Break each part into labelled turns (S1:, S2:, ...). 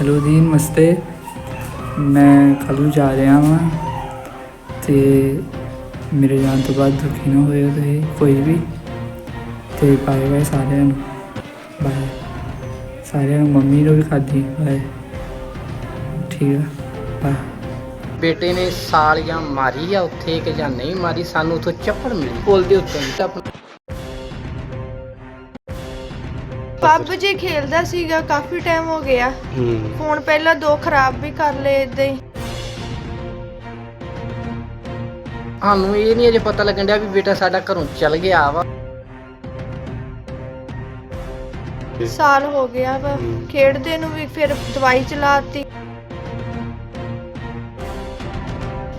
S1: Hello ਜੀ ਨਮਸਤੇ। ਮੈਂ ਕੱਲ੍ਹ ਨੂੰ ਜਾ ਰਿਹਾ ਹਾਂ ਤੇ ਮੇਰੇ ਜਾਣ ਤੋਂ ਬਾਅਦ ਦੁਖੀ ਨਾ ਹੋਇਓ ਤੁਸੀਂ, ਕੋਈ ਵੀ। ਤੇ ਬਾਏ ਬਾਏ ਸਾਰਿਆਂ ਨੂੰ। ਬਾਏ ਸਾਰਿਆਂ ਨੂੰ ਮੰਮੀ ਨੂੰ ਵੀ ਖਾਦੀ ਬਾਏ ਠੀਕ ਆ। ਬਾਏ
S2: ਬੇਟੇ ਨੇ ਸਾਲ ਜਾਂ ਮਾਰੀ ਆ ਉੱਥੇ ਕਿ ਜਾਂ ਨਹੀਂ ਮਾਰੀ, ਸਾਨੂੰ ਉੱਥੋਂ ਚੱਪੜ ਮਿਲੀ। ਪੁੱਲ ਦੇ ਉੱਤੋਂ
S3: ਪੱਬ ਜੀ ਖੇਲਦਾ ਸੀਗਾ ਕਾਫੀ ਟਾਈਮ ਹੋ ਗਿਆ।
S4: ਹੂੰ।
S3: ਫੋਨ ਪਹਿਲਾਂ ਦੋ ਖਰਾਬ ਵੀ ਕਰ ਲਏ ਇਦਾਂ ਹੀ।
S2: ਸਾਨੂੰ ਇਹ ਨਹੀਂ ਅਜੇ ਪਤਾ ਲੱਗਣ ਡਿਆ ਵੀ ਬੇਟਾ ਸਾਡਾ ਘਰੋਂ ਚਲ ਗਿਆ ਵਾ।
S3: ਸਾਲ ਹੋ ਗਿਆ ਵਾ। ਖੇਡਦੇ ਨੂੰ ਵੀ ਫਿਰ ਦਵਾਈ ਚਲਾਤੀ।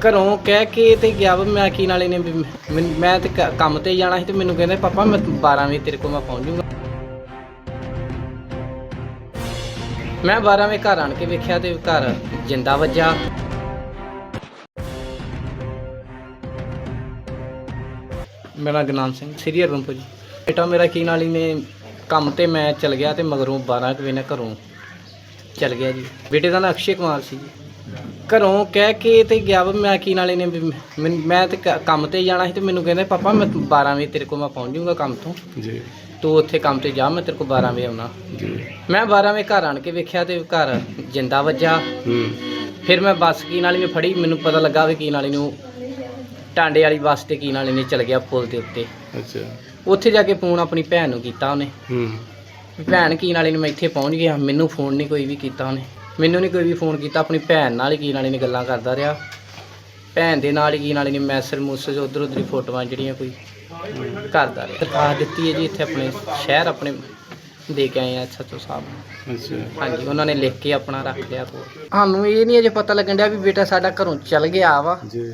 S2: ਘਰੋਂ ਕਹਿ ਕੇ ਤੇ ਗਿਆ ਵਾ ਮੈਂ ਕੀ ਨਾਲੇ ਨੇ ਵੀ ਮੈਂ ਤੇ ਕ- ਕੰਮ ਤੇ ਜਾਣਾ ਸੀ ਤੇ ਮੈਨੂੰ ਕਹਿੰਦੇ ਪਾਪਾ ਮੈਂ 12 ਵਜੇ ਤੇਰੇ ਕੋਲ ਮੈਂ ਪਹੁੰਚ ਜਾਊਂਗਾ ਮੈਂ 12 ਵਜੇ ਘਰ ਆਣ ਕੇ ਵੇਖਿਆ ਤੇ ਘਰ ਜਿੰਦਾ ਵੱਜਾ ਮੇਰਾ ਗੁਰਨਾਮ ਸਿੰਘ, ਸ੍ਰੀ ਹਰਗੋਬਿੰਦਪੁਰ ਜੀ। ਬੇਟਾ ਮੇਰਾ ਕੀ ਨਾਲੀ ਨੇ, ਕੰਮ ਤੇ ਮੈਂ ਚਲ ਗਿਆ ਤੇ ਮਗਰੋਂ 12 ਕੁ ਵਜੇ ਨਾਲ ਘਰੋਂ ਚਲ ਗਿਆ ਜੀ। ਬੇਟੇ ਦਾ ਨਾਂ ਅਕਸ਼ੇ ਕੁਮਾਰ ਸੀ ਜੀ। ਘਰੋਂ ਕਹਿ ਕੇ ਤੇ ਗਿਆ ਵਾ, ਮੈਂ ਕੀ ਨਾਲੇ ਨੇ, ਵੀ ਮੈਨ- ਮੈਂ ਤੇ ਕ- ਕੰਮ ਤੇ ਜਾਣਾ ਸੀ ਤੇ ਮੈਨੂੰ ਕਹਿੰਦੇ, ਪਾਪਾ, ਮੈਂ 12 ਵਜੇ ਤੇਰੇ ਕੋਲ ਮੈਂ ਪਹੁੰਚ ਜਾਊਂਗਾ ਕੰਮ ਤੋਂ।
S4: ਜੀ।
S2: ਤੂੰ ਉੱਥੇ ਕੰਮ ਤੇ ਜਾ ਮੈਂ ਤੇਰੇ ਕੋਲ 12 ਵਜੇ ਆਉਣਾ।
S4: ਜੀ।
S2: ਮੈਂ 12 ਵਜੇ ਘਰ ਆਣ ਕੇ ਵੇਖਿਆ ਤੇ ਘਰ ਜਿੰਦਾ ਵੱਜਾ
S4: ਹੂੰ।
S2: ਫਿਰ ਮੈਂ ਬੱਸ ਕੀ ਨਾਲੀ ਨੇ ਫੜੀ ਮੈਨੂੰ ਪਤਾ ਲੱਗਾ ਵੀ ਕੀ ਨਾਲੀ ਨੂੰ ਟਾਂਡੇ ਵਾਲੀ ਬੱਸ ਤੇ ਕੀ ਨਾਲੀ ਨੇ ਚਲ ਗਿਆ ਪੁਲ ਦੇ ਉੱਤੇ।
S4: ਅੱਛਾ।
S2: ਉੱਥੇ ਜਾ ਕੇ ਫੋਨ ਆਪਣੀ ਭੈਣ ਨੂੰ ਕੀਤਾ ਉਹਨੇ।
S4: ਹੂੰ।
S2: ਭੈਣ ਕੀ ਨਾਲੇ ਨੂੰ ਮੈਂ ਇੱਥੇ ਪਹੁੰਚ ਗਿਆ ਮੈਨੂੰ ਫੋਨ ਨਹੀਂ ਕੋਈ ਵੀ ਕੀਤਾ ਉਹਨੇ। ਮੈਨੂੰ ਨਹੀਂ ਕੋਈ ਵੀ ਫੋਨ ਕੀਤਾ ਆਪਣੀ ਭੈਣ ਨਾਲ ਹੀ ਕੀ ਨਾਲੇ ਨੇ ਗੱਲਾਂ ਕਰਦਾ ਰਿਹਾ। ਭੈਣ ਦੇ ਨਾਲ ਹੀ ਕੀ ਨਾਲੇ ਨੇ ਮੈਸੇਜ ਮੂਸੇਜ ਉਧਰ ਉਧਰ ਫੋਟੋਆਂ ਜਿਹੜੀਆਂ ਕੋਈ ਕਰਦਾ ਰਿਹਾ। ਦਰਖਾਸਤ ਦਿੱਤੀ ਹੈ ਜੀ ਇੱਥੇ ਆਪਣੇ ਸ਼ਹਿਰ ਆਪਣੇ ਦੇ ਕੇ ਆਏ ਆ ਸੱਚੋ ਸਾਹਿਬ। ਨੂੰ
S4: ਅੱਛਾ।
S2: ਹਾਂਜੀ ਉਹਨਾਂ ਨੇ ਲਿਖ ਕੇ ਆਪਣਾ ਰੱਖ ਲਿਆ ਕੋਲ ਸਾਨੂੰ ਇਹ ਨਹੀਂ ਅਜੇ ਪਤਾ ਲੱਗਣ ਡਿਆ ਵੀ ਬੇਟਾ ਸਾਡਾ ਘਰੋਂ ਚਲ ਗਿਆ ਵਾ।
S4: ਜੀ।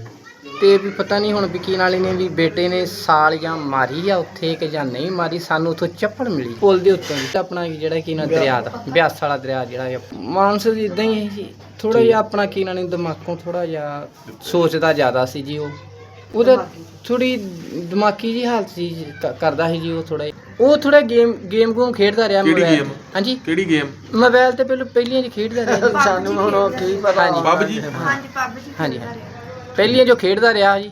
S2: ਤੇ ਵੀ ਪਤਾ ਨਹੀਂ ਹੁਣ ਵੀ ਕੀ ਨਾਲੇ ਨੇ ਵੀ ਬੇਟੇ ਨੇ ਸਾਲ ਜਾਂ ਮਾਰੀ ਆ ਉੱਥੇ ਕਿ ਜਾਂ ਨਹੀਂ ਮਾਰੀ ਸਾਨੂੰ ਉੱਥੋਂ ਚੱਪੜ ਮਿਲੀ। ਪੁਲ ਦੇ ਉੱਤੋਂ ਦੀ ਆਪਣਾ ਜਿਹੜਾ ਕੀ ਨਾ ਦਰਿਆ ਦਾ ਬਿਆਸ ਵਾਲਾ ਦਰਿਆ ਜਿਹੜਾ ਹੈ ਮਾਨਸ ਜੀ ਇਦਾਂ ਹੀ ਹੈ ਜੀ ਥੋੜਾ ਜਿਹਾ ਆਪਣਾ ਕੀ ਨਾਲੇ ਦਿਮਾਗੋਂ ਥੋੜਾ ਜਿਹਾ ਸੋਚਦਾ ਜ਼ਿਆਦਾ ਸੀ ਜੀ ਉਹ। ਉਹਦਾ ਥੋੜੀ ਦਿਮਾਗੀ ਜੀ ਹਾਲਤ ਸੀ ਜੀ, ਕ- ਕਰਦਾ ਸੀ ਜੀ ਉਹ ਥੋੜਾ ਉਹ ਥੋੜਾ ਗੇਮ ਗੇਮ ਗੂਮ ਖੇਡਦਾ ਰਿਹਾ
S5: ਕਿਹੜੀ game?
S2: ਹਾਂਜੀ?
S5: ਕਿਹੜੀ ਗੇਮ?
S2: ਮੋਬਾਈਲ ਤੇ ਪਹਿਲਾਂ ਪਹਿਲੀਆਂ ਜੀ ਖੇਡਦਾ ਰਿਹਾ ਜੀ। ਸਾਨੂੰ ਹੁਣ ਉਹ ਕੀ ਪਤਾ।
S5: ਬੱਬ ਜੀ
S3: ਹਾਂਜੀ ਪੱਬ ਜੀ
S2: ਹਾਂਜੀ। ਹਾਂਜੀ ਪਹਿਲੀਆਂ ਜੋ ਖੇਡਦਾ ਰਿਹਾ ਜੀ।